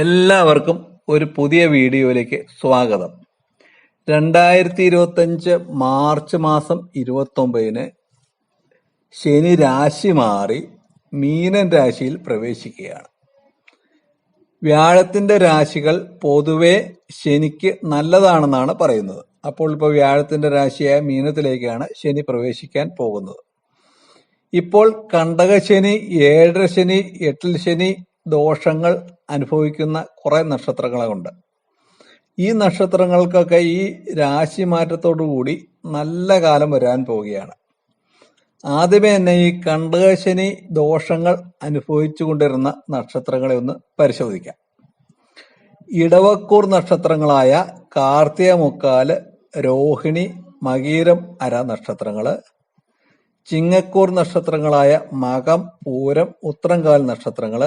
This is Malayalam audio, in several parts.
എല്ലാവർക്കും ഒരു പുതിയ വീഡിയോയിലേക്ക് സ്വാഗതം. രണ്ടായിരത്തി ഇരുപത്തഞ്ച് മാർച്ച് മാസം ഇരുപത്തൊമ്പതിന് ശനി രാശി മാറി മീനൻ രാശിയിൽ പ്രവേശിക്കുകയാണ്. വ്യാഴത്തിന്റെ രാശികൾ പൊതുവെ ശനിക്ക് നല്ലതാണെന്നാണ് പറയുന്നത്. അപ്പോൾ ഇപ്പോൾ വ്യാഴത്തിന്റെ രാശിയായ മീനത്തിലേക്കാണ് ശനി പ്രവേശിക്കാൻ പോകുന്നത്. ഇപ്പോൾ കണ്ടകശനി ഏഴര ശനി എട്ടിൽ ശനി ദോഷങ്ങൾ അനുഭവിക്കുന്ന കുറെ നക്ഷത്രങ്ങളുണ്ട് ഈ നക്ഷത്രങ്ങൾക്കൊക്കെ ഈ രാശി മാറ്റത്തോടുകൂടി നല്ല കാലം വരാൻ പോവുകയാണ്. ആദ്യമേ തന്നെ ഈ കണ്ടകശനി ദോഷങ്ങൾ അനുഭവിച്ചു കൊണ്ടിരുന്ന നക്ഷത്രങ്ങളെ ഒന്ന് പരിശോധിക്കാം. ഇടവക്കൂർ നക്ഷത്രങ്ങളായ കാർത്തിക മുക്കാൽ രോഹിണി മകീരം അര നക്ഷത്രങ്ങൾ ചിങ്ങക്കൂർ നക്ഷത്രങ്ങളായ മകം പൂരം ഉത്രംകാൽ നക്ഷത്രങ്ങൾ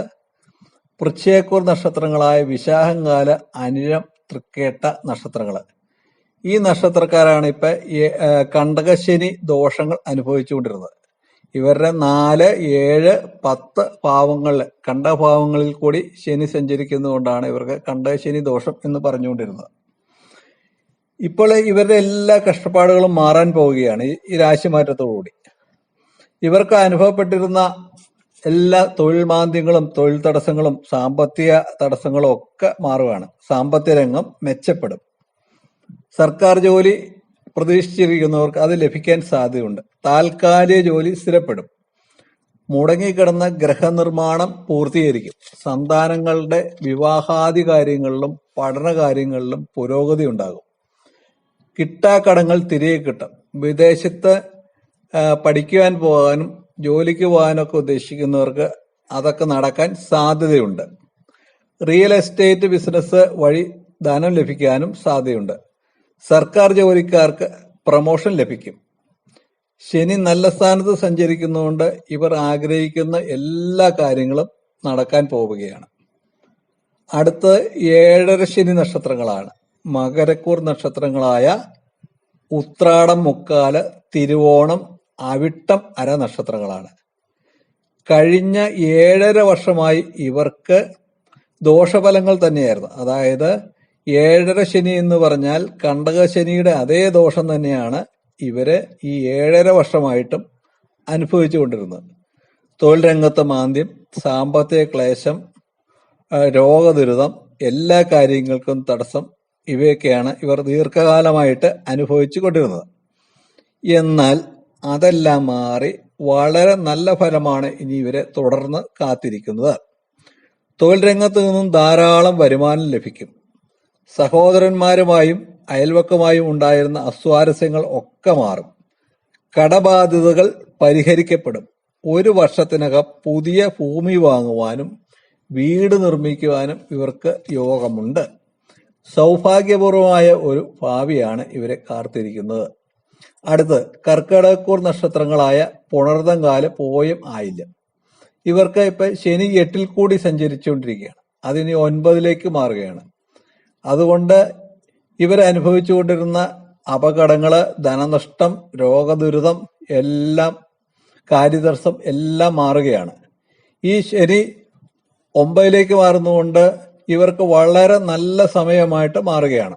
വൃശ്ചയക്കൂർ നക്ഷത്രങ്ങളായ വിശാഖങ്കാല അനിഴം തൃക്കേട്ട നക്ഷത്രങ്ങൾ ഈ നക്ഷത്രക്കാരാണ് ഇപ്പൊ കണ്ടകശനി ദോഷങ്ങൾ അനുഭവിച്ചുകൊണ്ടിരുന്നത്. ഇവരുടെ നാല് ഏഴ് പത്ത് ഭാവങ്ങളിൽ കണ്ടഭാവങ്ങളിൽ കൂടി ശനി സഞ്ചരിക്കുന്നതുകൊണ്ടാണ് ഇവർക്ക് കണ്ടകശനി ദോഷം എന്ന് പറഞ്ഞുകൊണ്ടിരുന്നത്. ഇപ്പോൾ ഇവരുടെ എല്ലാ കഷ്ടപ്പാടുകളും മാറാൻ പോവുകയാണ് ഈ- രാശിമാറ്റത്തോടുകൂടി. രാശി മാറ്റത്തോടുകൂടി ഇവർക്ക് അനുഭവപ്പെട്ടിരുന്ന എല്ലാ തൊഴിൽ മാന്ദ്യങ്ങളും തൊഴിൽ തടസ്സങ്ങളും സാമ്പത്തിക തടസ്സങ്ങളും ഒക്കെ മാറുകയാണ് സാമ്പത്തിക രംഗം മെച്ചപ്പെടും. സർക്കാർ ജോലി പ്രതീക്ഷിച്ചിരിക്കുന്നവർക്ക് അത് ലഭിക്കാൻ സാധ്യതയുണ്ട്. താൽക്കാലിക ജോലി സ്ഥിരപ്പെടും. മുടങ്ങിക്കിടന്ന ഗ്രഹനിർമ്മാണം പൂർത്തീകരിക്കും. സന്താനങ്ങളുടെ വിവാഹാദി കാര്യങ്ങളിലും പഠന കാര്യങ്ങളിലും പുരോഗതി ഉണ്ടാകും. കിട്ടാക്കടങ്ങൾ തിരികെ കിട്ടും. വിദേശത്ത് പഠിക്കുവാൻ പോകാനും ജോലിക്ക് പോകാനൊക്കെ ഉദ്ദേശിക്കുന്നവർക്ക് അതൊക്കെ നടക്കാൻ സാധ്യതയുണ്ട്. റിയൽ എസ്റ്റേറ്റ് ബിസിനസ് വഴി ധനം ലഭിക്കാനും സാധ്യതയുണ്ട്. സർക്കാർ ജോലിക്കാർക്ക് പ്രമോഷൻ ലഭിക്കും. ശനി നല്ല സ്ഥാനത്ത് സഞ്ചരിക്കുന്നതുകൊണ്ട് ഇവർ ആഗ്രഹിക്കുന്ന എല്ലാ കാര്യങ്ങളും നടക്കാൻ പോവുകയാണ്. അടുത്ത് ഏഴര ശനി നക്ഷത്രങ്ങളാണ്. മകരക്കൂർ നക്ഷത്രങ്ങളായ ഉത്രാടം മുക്കാൽ തിരുവോണം അവിട്ടം അര നക്ഷത്രങ്ങളാണ്. കഴിഞ്ഞ ഏഴര വർഷമായി ഇവർക്ക് ദോഷഫലങ്ങൾ തന്നെയായിരുന്നു. അതായത് ഏഴര ശനി എന്ന് പറഞ്ഞാൽ കണ്ടക ശനിയുടെ അതേ ദോഷം തന്നെയാണ് ഇവർ ഈ ഏഴര വർഷമായിട്ടും അനുഭവിച്ചു കൊണ്ടിരുന്നത്. തൊഴിൽ രംഗത്ത് മാന്ദ്യം സാമ്പത്തിക ക്ലേശം രോഗദുരിതം എല്ലാ കാര്യങ്ങൾക്കും തടസ്സം ഇവയൊക്കെയാണ് ഇവർ ദീർഘകാലമായിട്ട് അനുഭവിച്ചു കൊണ്ടിരുന്നത്. എന്നാൽ അതെല്ലാം മാറി വളരെ നല്ല ഫലമാണ് ഇനി ഇവരെ തുടർന്ന് കാത്തിരിക്കുന്നത്. തൊഴിൽ രംഗത്ത് നിന്നും ധാരാളം വരുമാനം ലഭിക്കും. സഹോദരന്മാരുമായും അയൽവക്കമായും ഉണ്ടായിരുന്ന അസ്വാരസ്യങ്ങൾ ഒക്കെ മാറും. കടബാധ്യതകൾ പരിഹരിക്കപ്പെടും. ഒരു വർഷത്തിനകം പുതിയ ഭൂമി വാങ്ങുവാനും വീട് നിർമ്മിക്കുവാനും ഇവർക്ക് യോഗമുണ്ട്. സൗഭാഗ്യപൂർവമായ ഒരു ഭാവിയാണ് ഇവരെ കാത്തിരിക്കുന്നത്. അടുത്ത് കർക്കിടകക്കൂർ നക്ഷത്രങ്ങളായ പുണർതങ്കാൽ പോയും ആയില്ല ഇവർക്ക് ഇപ്പൊ ശനി എട്ടിൽ കൂടി സഞ്ചരിച്ചുകൊണ്ടിരിക്കുകയാണ്. അതിനി ഒൻപതിലേക്ക് മാറുകയാണ്. അതുകൊണ്ട് ഇവർ അനുഭവിച്ചുകൊണ്ടിരുന്ന അപകടങ്ങൾ ധനനഷ്ടം രോഗദുരിതം എല്ലാം കാര്യദർശം എല്ലാം മാറുകയാണ്. ഈ ശനി ഒമ്പതിലേക്ക് മാറുന്നതുകൊണ്ട് ഇവർക്ക് വളരെ നല്ല സമയമായിട്ട് മാറുകയാണ്.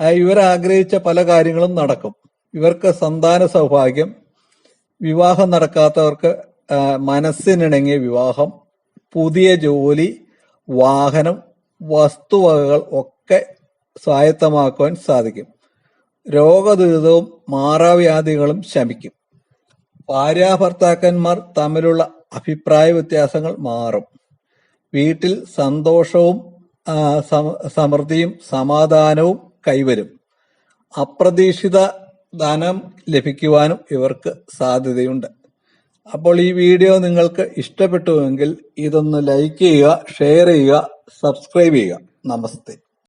ഇവരാഗ്രഹിച്ച പല കാര്യങ്ങളും നടക്കും. ഇവർക്ക് സന്താന സൗഭാഗ്യം വിവാഹം നടക്കാത്തവർക്ക് മനസ്സിനിണങ്ങിയ വിവാഹം പുതിയ ജോലി വാഹനം വസ്തുവകകൾ ഒക്കെ സ്വായത്തമാക്കുവാൻ സാധിക്കും. രോഗദുരിതവും മാറാവ്യാധികളും ശമിക്കും. ഭാര്യാഭർത്താക്കന്മാർ തമ്മിലുള്ള അഭിപ്രായ വ്യത്യാസങ്ങൾ മാറും. വീട്ടിൽ സന്തോഷവും സമൃദ്ധിയും സമാധാനവും കൈവരും. അപ്രതീക്ഷിത ധനം ലഭിക്കുവാനും ഇവർക്ക് സാധ്യതയുണ്ട്. അപ്പോൾ ഈ വീഡിയോ നിങ്ങൾക്ക് ഇഷ്ടപ്പെട്ടുവെങ്കിൽ ഇതൊന്ന് ലൈക്ക് ചെയ്യുക ഷെയർ ചെയ്യുക സബ്സ്ക്രൈബ് ചെയ്യുക. നമസ്തേ.